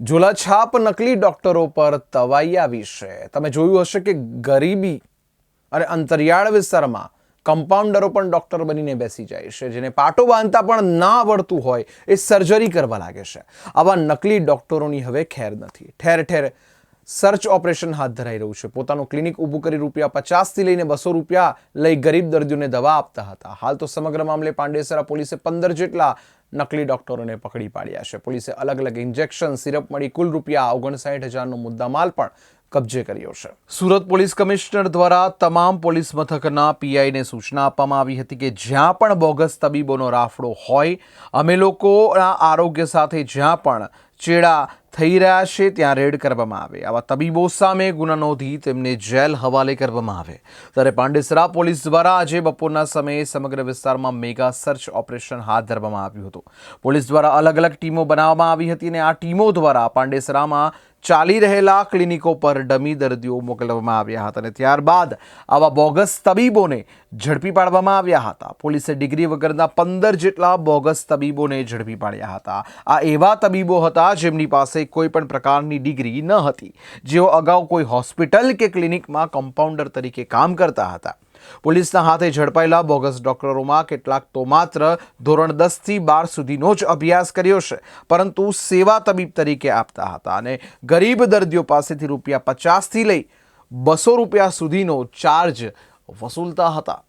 ઝોલાછાપ નકલી ડોક્ટરો પર તવાઈ આવી છે. તમે જોયું હશે કે ગરીબી અને અંતરિયાળ વિસ્તારમાં કમ્પાઉન્ડરો પણ ડોક્ટર બનીને બેસી જાય છે, જેને પાટો બાંધતા પણ ના આવડતું હોય એ સર્જરી કરવા લાગે છે. આવા નકલી ડોક્ટરોની હવે ખેર નથી. ઠેર ઠેર સર્ચ ઓપરેશન હાથ ધરાઈ રહ્યું છે. પોતાનું ક્લિનિક ઊભું કરી રૂપિયા પચાસથી લઈને બસો રૂપિયા લઈ ગરીબ દર્દીઓને દવા આપતા હતા. હાલ તો સમગ્ર મામલે પાંડેસરા પોલીસે પંદર જેટલા નકલી ડોક્ટરોને પકડી પાડ્યા છે. પોલીસે અલગ અલગ ઇન્જેક્શન, સિરપ મળી કુલ રૂપિયા ઓગણસાઠ હજારનો મુદ્દામાલ પણ કબજે કર્યો છે. સુરત પોલીસ કમિશનર દ્વારા તમામ પોલીસ મથકના પીઆઈને સૂચના આપવામાં આવી હતી કે જ્યાં પણ બોગસ તબીબોનો રાફડો હોય, અમે લોકોના આરોગ્ય સાથે જ્યાં પણ ચેડા થઈ રહ્યા છે ત્યાં રેડ કરવામાં આવે. આવા તબીબો સામે ગુના નોંધી તેમને જેલ હવાલે કરવામાં આવે. ત્યારે પાંડેસરા પોલીસ દ્વારા આજે બપોરના સમયે સમગ્ર વિસ્તારમાં મેગા સર્ચ ઓપરેશન હાથ ધરવામાં આવ્યું હતું. પોલીસ દ્વારા અલગ અલગ ટીમો બનાવવામાં આવી હતી અને આ ટીમો દ્વારા પાંડેસરામાં ચાલી રહેલા ક્લિનિકો પર ડમી દર્દીઓ મોકલવામાં આવ્યા હતા અને ત્યારબાદ આવા બોગસ તબીબોને ઝડપી પાડવામાં આવ્યા હતા. પોલીસે ડિગ્રી વગરના પંદર જેટલા બોગસ તબીબોને ઝડપી પાડ્યા હતા. આ એવા તબીબો હતા જેમની પાસે કોઈ પણ પ્રકારની ડિગ્રી ન હતી, જેઓ અગાઉ કોઈ હોસ્પિટલ કે ક્લિનિકમાં કમ્પાઉન્ડર તરીકે કામ કરતા હતા. પોલીસના હાથે ઝડપાયેલા બોગસ ડોક્ટરોમાં કેટલાક તો માત્ર ધોરણ દસથી બાર સુધીનો જ અભ્યાસ કર્યો છે, પરંતુ સેવા તબીબ તરીકે આપતા હતા અને ગરીબ દર્દીઓ પાસેથી રૂપિયા પચાસથી લઈ બસો રૂપિયા સુધીનો ચાર્જ વસૂલતા હતા.